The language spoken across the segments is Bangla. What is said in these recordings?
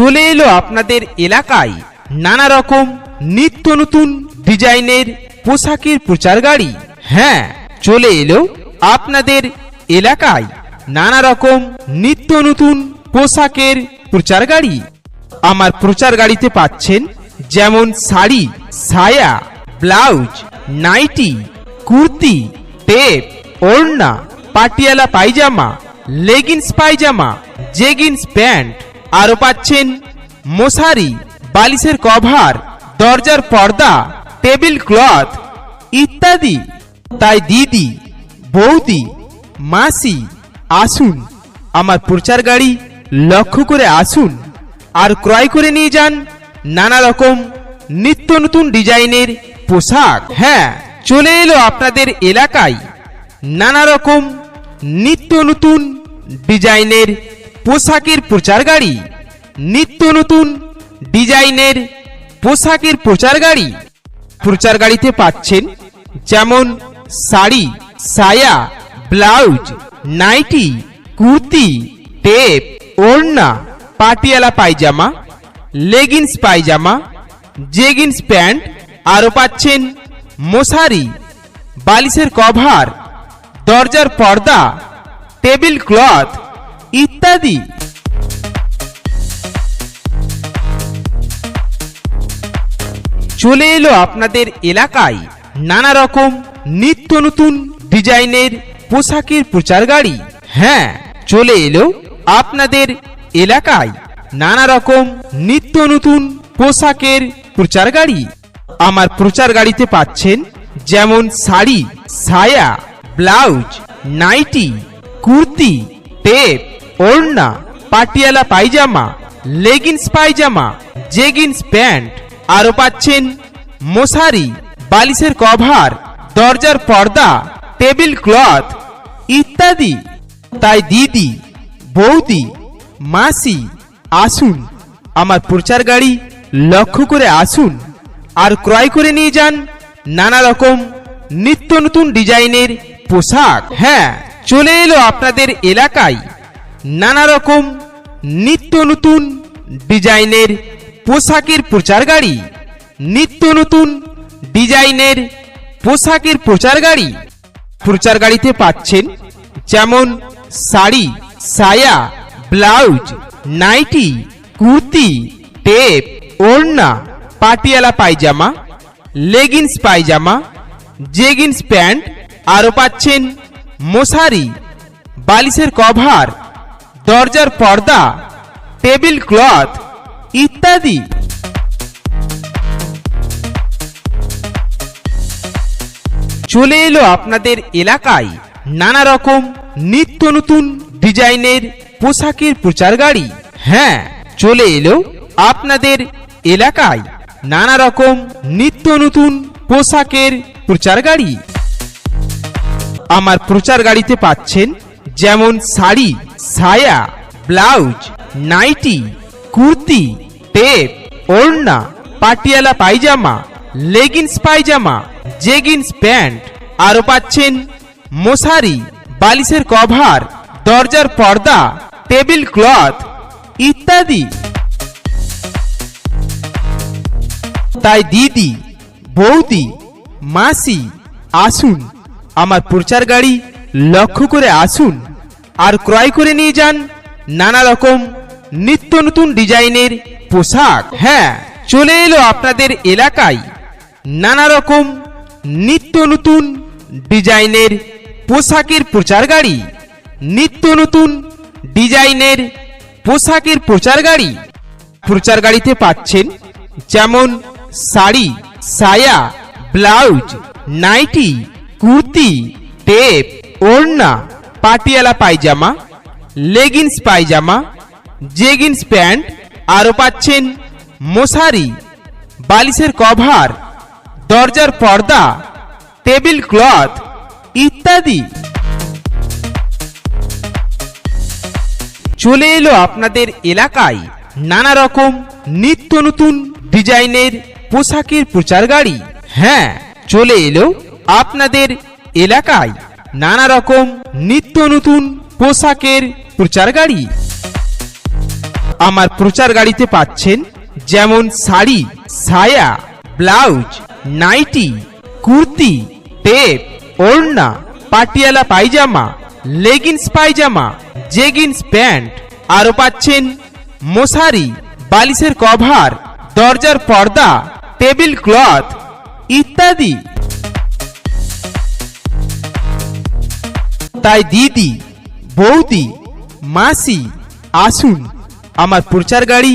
চলে এলো আপনাদের এলাকায় নানা রকম নিত্য নতুন ডিজাইনের পোশাকের প্রচার গাড়ি। হ্যাঁ চলে এলো আপনাদের এলাকায় নানা রকম নিত্য নতুন পোশাকের প্রচার গাড়ি। আমার প্রচার গাড়িতে পাচ্ছেন যেমন শাড়ি, সায়া, ব্লাউজ, নাইটি, কুর্তি, টেপ, ওড়না, Patiala pyjama, leggings pyjama, jeggings pant আরও পাচ্ছেন মশারি, বালিশের কভার, দরজার পর্দা, টেবিল ক্লথ ইত্যাদি। তাই দিদি, বৌদি, মাসি, আসুন, আমার প্রচার গাড়ি লক্ষ্য করে আসুন আর ক্রয় করে নিয়ে যান নানা রকম নিত্য নতুন ডিজাইনের পোশাক। হ্যাঁ চলে এলো আপনাদের এলাকায় নানা রকম নিত্য নতুন ডিজাইনের পোশাকের প্রচার গাড়ি। নিত্য নতুন ডিজাইনের পোশাকের প্রচার গাড়ি। প্রচার গাড়িতে পাচ্ছেন যেমন শাড়ি, সায়া, ব্লাউজ, নাইটি, কুর্তি, টেপ, ওড়না, Patiala pyjama leggings pyjama jeggings pant, আরও পাচ্ছেন মশারি, বালিশের কভার, দরজার পর্দা, টেবিল ক্লথ ইত্যাদি। চলে এলো আপনাদের এলাকায় নানা রকম নিত্য নতুন ডিজাইনের পোশাকের প্রচার গাড়ি। হ্যাঁ চলে এলো আপনাদের এলাকায় নানা রকম নিত্য নতুন পোশাকের প্রচার গাড়ি। আমার প্রচার গাড়িতে পাচ্ছেন যেমন শাড়ি, সায়া, ব্লাউজ, নাইটি, কুর্তি, টেপ ওড়না Patiala pyjama leggings pyjama jeggings pant. আরও পাচ্ছেন মশারি, বালিশের কভার, দরজার পর্দা, টেবিল ক্লথ ইত্যাদি। তাই দিদি, বৌদি, মাসি, আসুন, আমার প্রচার গাড়ি লক্ষ্য করে আসুন আর ক্রয় করে নিয়ে যান নানা রকম নিত্য নতুন ডিজাইনের পোশাক। হ্যাঁ চলে এলো আপনাদের এলাকায় নানা রকম নিত্য নতুন ডিজাইনের পোশাকের প্রচার গাড়ি। নিত্য নতুন ডিজাইনের পোশাকের প্রচার গাড়ি। প্রচার গাড়িতে পাচ্ছেন যেমন শাড়ি, সায়া, ব্লাউজ, নাইটি, কুর্তি, টেপ, ওড়না, Patiala pyjama leggings pyjama jeggings pant, আরও পাচ্ছেন মশারি, বালিশের কভার দরজার পর্দা, টেবিল ক্লথ ইত্যাদি। চলে এলো আপনাদের এলাকায় নানা রকম নিত্য নতুন ডিজাইনের পোশাকের প্রচার গাড়ি। হ্যাঁ চলে এলো আপনাদের এলাকায় নানা রকম নিত্য নতুন পোশাকের প্রচার গাড়ি। আমার প্রচার গাড়িতে পাচ্ছেন যেমন শাড়ি সায়া ব্লাউজ, নাইটি, কুর্তি, টেপ, ওড়না, Patiala pyjama leggings pyjama jeggings pant. আরও পাচ্ছেন মশারি, বালিশের কভার, দরজার পর্দা, টেবিল ক্লথ ইত্যাদি। তাই দিদি, বৌদি, মাসি, আসুন, আমার প্রচার গাড়ি লক্ষ্য করে আসুন। আর ক্রয় করে নিয়ে যান। নানা রকম নিত্য নতুন ডিজাইনের পোশাক। হ্যাঁ চলে এলো আপনাদের এলাকায়। নানা রকম নিত্য নতুন ডিজাইনের পোশাকের প্রচার গাড়ি। নিত্য নতুন ডিজাইনের পোশাকের প্রচার গাড়ি। প্রচার গাড়িতে পাচ্ছেন যেমন শাড়ি, সায়া, ব্লাউজ, নাইটি, কুর্তি, টেপ, ওড়না Patiala pyjama leggings pyjama jeggings pant, আরও পাচ্ছেন মশারি, বালিশের কভার, দরজার পর্দা, টেবিল ক্লথ ইত্যাদি। চলে এলো আপনাদের এলাকায় নানা রকম নিত্য নতুন ডিজাইনের পোশাকের প্রচার গাড়ি। হ্যাঁ চলে এলো আপনাদের এলাকায়। নানা রকম নিত্য নতুন পোশাকের প্রচার গাড়ি। আমার প্রচার গাড়িতে পাচ্ছেন যেমন শাড়ি সায়া ব্লাউজ, নাইটি, কুর্তি, টেপ, ওড়না, Patiala pyjama leggings pyjama jeggings pant. আরও পাচ্ছেন মশারি, বালিশের কভার, দরজার পর্দা, টেবিল ক্লথ ইত্যাদি। তাই দিদি, বৌদি, মাসি, আসুন, আমার প্রচার গাড়ি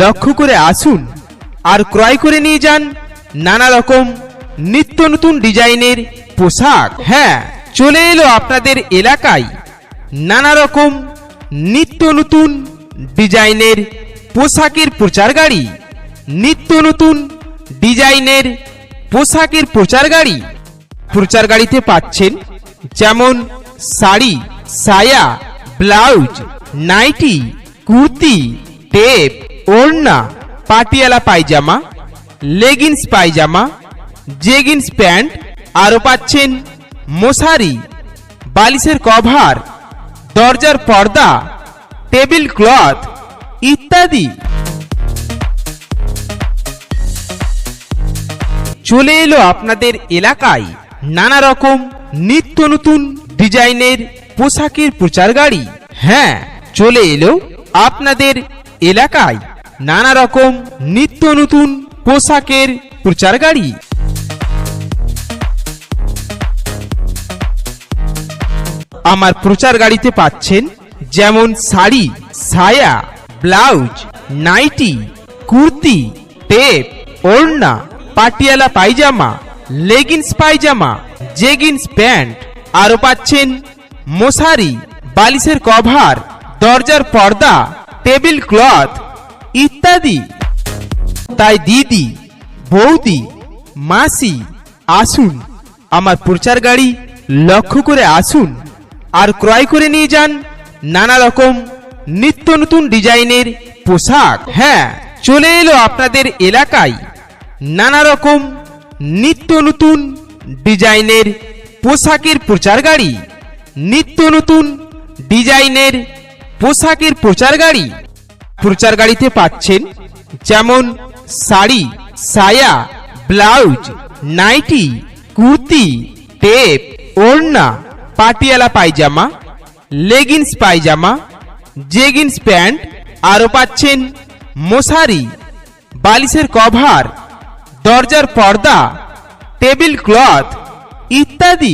লক্ষ্য করে আসুন আর ক্রয় করে নিয়ে যান নানা রকম নিত্য নতুন ডিজাইনের পোশাক। হ্যাঁ চলে এলো আপনাদের এলাকায় নানা রকম নিত্য নতুন ডিজাইনের পোশাকের প্রচার গাড়ি। নিত্য নতুন ডিজাইনের পোশাকের প্রচার গাড়ি। প্রচার গাড়িতে পাচ্ছেন যেমন শাড়ি সায়া ব্লাউজ, নাইটি, কুর্তি, টেপ, ওড়না, Patiala pyjama leggings pyjama jeggings pant আরও পাচ্ছেন মশারি, বালিশের কভার, দরজার পর্দা, টেবিল ক্লথ ইত্যাদি। চলে এলো আপনাদের এলাকায় নানা রকম নিত্য নতুন ডিজাইনের পোশাকের প্রচার গাড়ি। হ্যাঁ চলে এলো আপনাদের এলাকায় নানা রকম নিত্য নতুন পোশাকের প্রচার গাড়ি। আমার প্রচার গাড়িতে পাচ্ছেন যেমন শাড়ি, সায়া, ব্লাউজ, নাইটি, কুর্তি, টেপ, ওড়না, Patiala pyjama, leggings pyjama, jeggings pant আরও পাচ্ছেন মশারি, বালিশের কভার, দরজার পর্দা, টেবিল ক্লথ ইত্যাদি। তাই দিদি, বৌদি, মাসি, আসুন, আমার প্রচার গাড়ি লক্ষ্য করে আসুন আর ক্রয় করে নিয়ে যান নানা রকম নিত্য নতুন ডিজাইনের পোশাক। হ্যাঁ চলে এলো আপনাদের এলাকায় নানা রকম নিত্য নতুন ডিজাইনের পোশাকের প্রচার গাড়ি। নিত্য নতুন ডিজাইনের পোশাকের প্রচার গাড়ি। প্রচার গাড়িতে পাচ্ছেন যেমন শাড়ি, সায়া, ব্লাউজ, নাইটি, কুর্তি, টেপ, ওড়না, Patiala pyjama leggings pyjama jeggings pant, আরও পাচ্ছেন মশারি, বালিশের কভার, দরজার পর্দা, টেবিল ক্লথ ইত্যাদি।